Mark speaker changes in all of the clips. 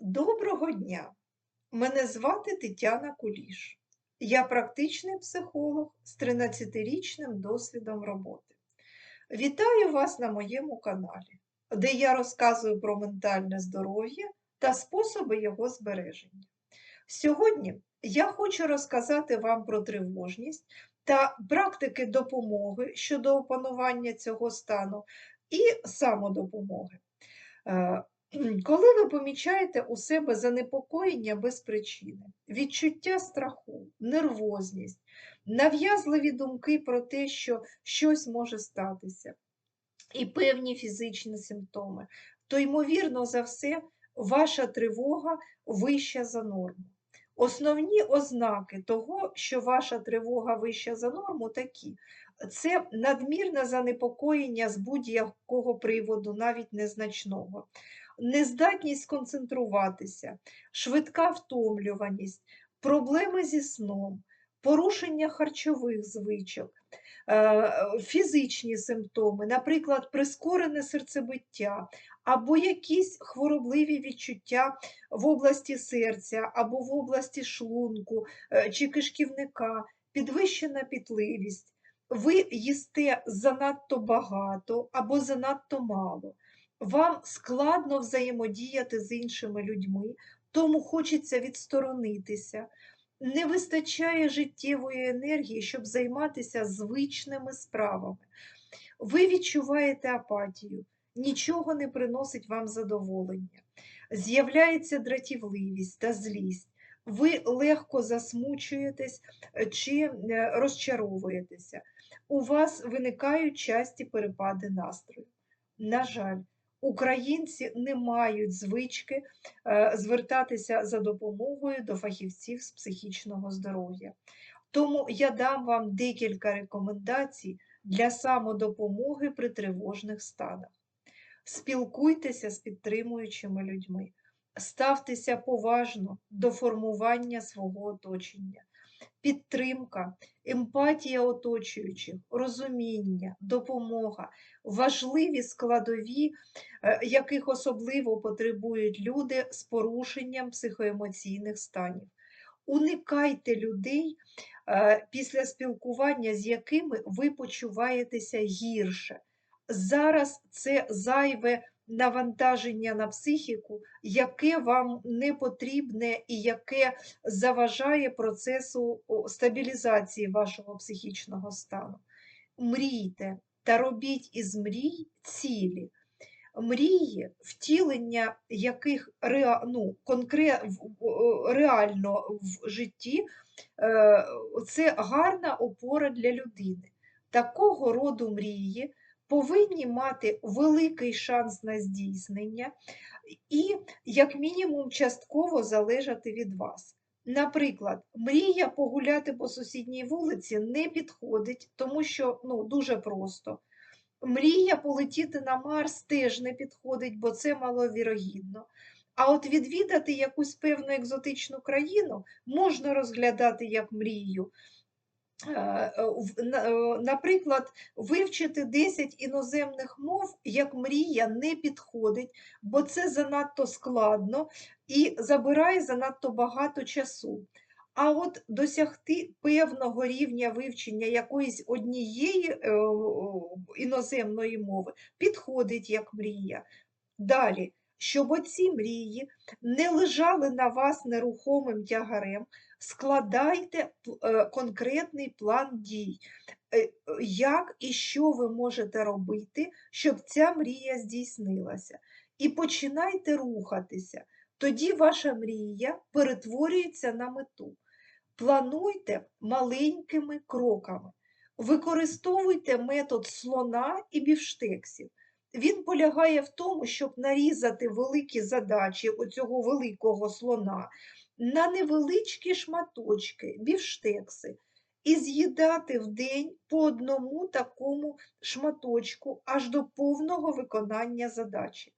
Speaker 1: Доброго дня! Мене звати Тетяна Куліш. Я практичний психолог з 13-річним досвідом роботи. Вітаю вас на моєму каналі, де я розказую про ментальне здоров'я та способи його збереження. Сьогодні я хочу розказати вам про тривожність та практики допомоги щодо опанування цього стану і самодопомоги. Коли ви помічаєте у себе занепокоєння без причини, відчуття страху, нервозність, нав'язливі думки про те, що щось може статися, і певні фізичні симптоми, то, ймовірно, за все, ваша тривога вища за норму. Основні ознаки того, що ваша тривога вища за норму, такі. Це надмірне занепокоєння з будь-якого приводу, навіть незначного нездатність сконцентруватися, швидка втомлюваність, проблеми зі сном, порушення харчових звичок, е, фізичні симптоми, наприклад, прискорене серцебиття, або якісь хворобливі відчуття в області серця, або в області шлунку е, чи кишківника, підвищена пітливість. Ви їсте занадто багато або занадто мало вам складно взаємодіяти з іншими людьми, тому хочеться відсторонитися. Не вистачає життєвої енергії, щоб займатися звичними справами. Ви відчуваєте апатію, нічого не приносить вам задоволення. З'являється дратівливість та злість. Ви легко засмучуєтесь е, чи е, розчаровуєтеся. У вас виникають часті перепади настрою. На жаль, Українці не мають звички е, звертатися за допомогою до фахівців з психічного здоров'я. Тому я дам вам декілька рекомендацій для самодопомоги при тривожних станах. Спілкуйтеся з підтримуючими людьми, ставтеся поважно до формування свого оточення підтримка, емпатія оточуючих, розуміння, допомога, важливі складові, е, яких особливо потребують люди з порушенням психоемоційних станів. Уникайте людей е, після спілкування, з якими ви почуваєтеся гірше. Зараз це зайве навантаження на психіку, яке вам не потрібне і яке заважає процесу стабілізації вашого психічного стану. Мрійте та робіть із мрій цілі. Мрії, втілення яких ну, конкрет, реально в житті, е, це гарна опора для людини. Такого роду мрії повинні мати великий шанс на здійснення і, як мінімум, частково залежати від вас. Наприклад, мрія погуляти по сусідній вулиці не підходить, тому що ну, дуже просто. Мрія полетіти на Марс теж не підходить, бо це маловірогідно. А от відвідати якусь певну екзотичну країну можна розглядати як мрію. Е, е, е, наприклад, вивчити 10 іноземних мов як мрія не підходить, бо це занадто складно і забирає занадто багато часу. А от досягти певного рівня вивчення якоїсь однієї іноземної мови підходить як мрія. Далі, щоб оці мрії не лежали на вас нерухомим тягарем, складайте е, конкретний план дій, е, як і що ви можете робити, щоб ця мрія здійснилася. І починайте рухатися. Тоді ваша мрія перетворюється на мету. Плануйте маленькими кроками. Використовуйте метод слона і бівштексів. Він полягає в тому, щоб нарізати великі задачі оцього великого слона на невеличкі шматочки, бівштекси, і з'їдати в день по одному такому шматочку аж до повного виконання задачі.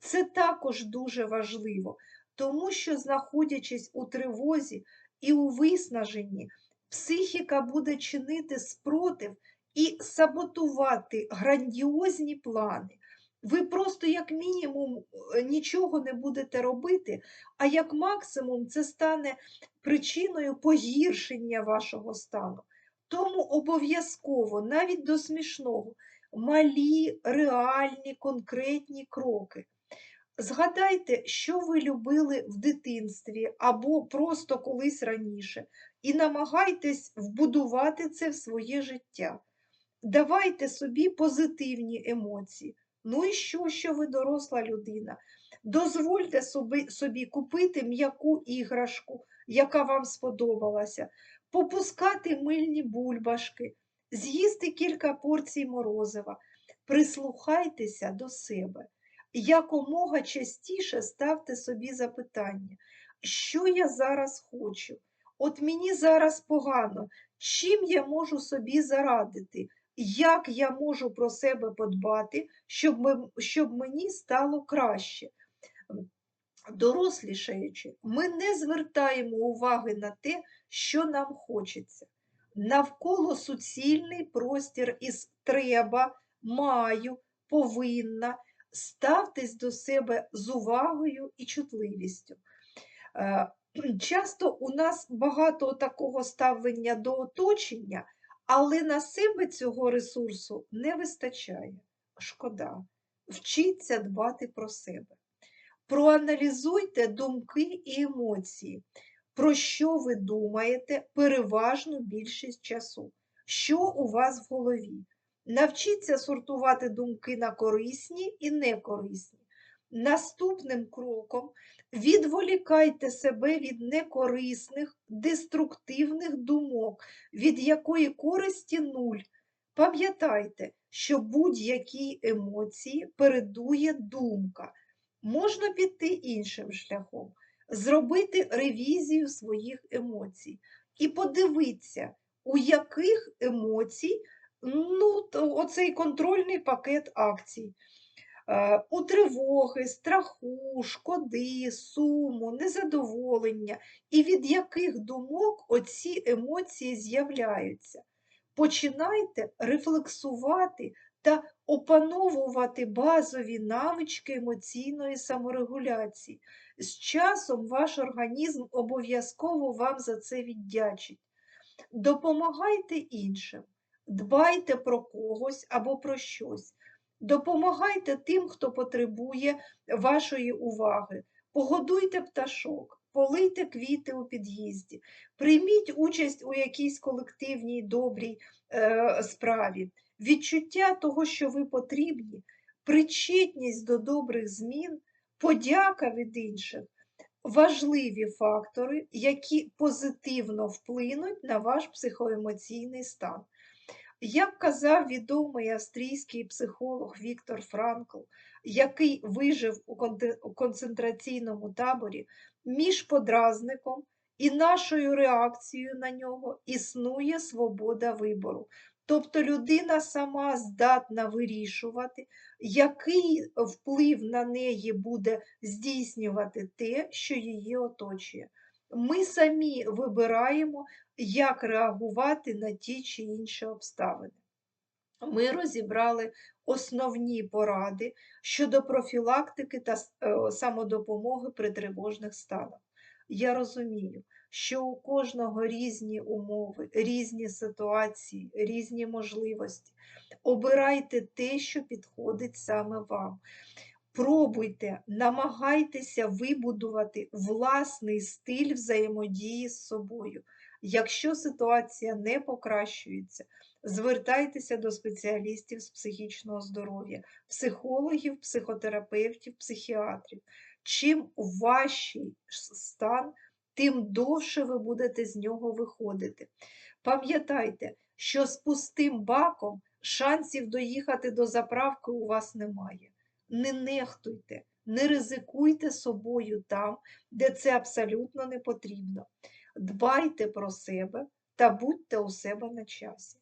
Speaker 1: Це також дуже важливо, тому що, знаходячись у тривозі і у виснаженні, психіка буде чинити спротив і саботувати грандіозні плани. Ви просто, як мінімум, е, нічого не будете робити, а як максимум це стане причиною погіршення вашого стану. Тому обов'язково, навіть до смішного, малі, реальні, конкретні кроки. Згадайте, що ви любили в дитинстві або просто колись раніше, і намагайтесь вбудувати це в своє життя. Давайте собі позитивні емоції. Ну і що, що ви доросла людина? Дозвольте собі, собі купити м'яку іграшку, яка вам сподобалася, попускати мильні бульбашки, з'їсти кілька порцій морозива. Прислухайтеся до себе. Якомога частіше ставте собі запитання, що я зараз хочу? От мені зараз погано, чим я можу собі зарадити? Як я можу про себе подбати, щоб, ми, щоб мені стало краще? Дорослішаючи, ми не звертаємо уваги на те, що нам хочеться. Навколо суцільний простір із треба, маю, повинна. Ставтесь до себе з увагою і чутливістю. Е, Часто у нас багато такого ставлення до оточення, але на себе цього ресурсу не вистачає. Шкода. Вчіться дбати про себе. Проаналізуйте думки і емоції, про що ви думаєте переважну більшість часу, що у вас в голові. Навчіться сортувати думки на корисні і некорисні. Наступним кроком відволікайте себе від некорисних, деструктивних думок, від якої користі нуль. Пам'ятайте, що будь-які емоції передує думка. Можна піти іншим шляхом, зробити ревізію своїх емоцій і подивитися, у яких емоцій ну, оцей контрольний пакет акцій. Е, у тривоги, страху, шкоди, суму, незадоволення, і від яких думок оці емоції з'являються. Починайте рефлексувати та опановувати базові навички емоційної саморегуляції. З часом ваш організм обов'язково вам за це віддячить. Допомагайте іншим, дбайте про когось або про щось. Допомагайте тим, хто потребує вашої уваги, погодуйте пташок, полийте квіти у під'їзді, прийміть участь у якійсь колективній добрій е, справі, відчуття того, що ви потрібні, причетність до добрих змін, подяка від інших. Важливі фактори, які позитивно вплинуть на ваш психоемоційний стан. Як казав відомий австрійський психолог Віктор Франкл, який вижив у концентраційному таборі, між подразником і нашою реакцією на нього існує свобода вибору. Тобто людина сама здатна вирішувати, який вплив на неї буде здійснювати те, що її оточує. Ми самі вибираємо, як реагувати на ті чи інші обставини. Ми розібрали основні поради щодо профілактики та е, самодопомоги при тривожних станах. Я розумію, що у кожного різні умови, різні ситуації, різні можливості. Обирайте те, що підходить саме вам. Пробуйте, намагайтеся вибудувати власний стиль взаємодії з собою. Якщо ситуація не покращується, звертайтеся до спеціалістів з психічного здоров'я, психологів, психотерапевтів, психіатрів. Чим важчий стан, тим довше ви будете з нього виходити. Пам'ятайте, що з пустим баком шансів доїхати до заправки у вас немає. Не нехтуйте, не ризикуйте собою там, де це абсолютно не потрібно. Дбайте про себе та будьте у себе на часі.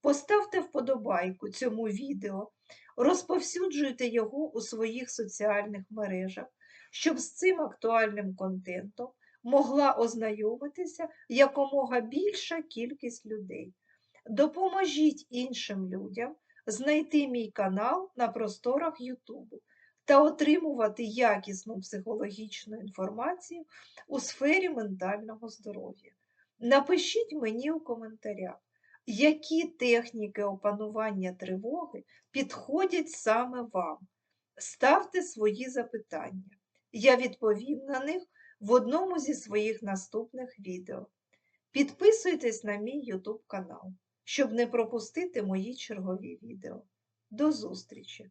Speaker 1: Поставте вподобайку цьому відео, розповсюджуйте його у своїх соціальних мережах, щоб з цим актуальним контентом могла ознайомитися якомога більша кількість людей. Допоможіть іншим людям знайти мій канал на просторах Ютубу та отримувати якісну психологічну інформацію у сфері ментального здоров'я. Напишіть мені у коментарях, які техніки опанування тривоги підходять саме вам. Ставте свої запитання. Я відповім на них в одному зі своїх наступних відео. Підписуйтесь на мій YouTube канал, щоб не пропустити мої чергові відео. До зустрічі!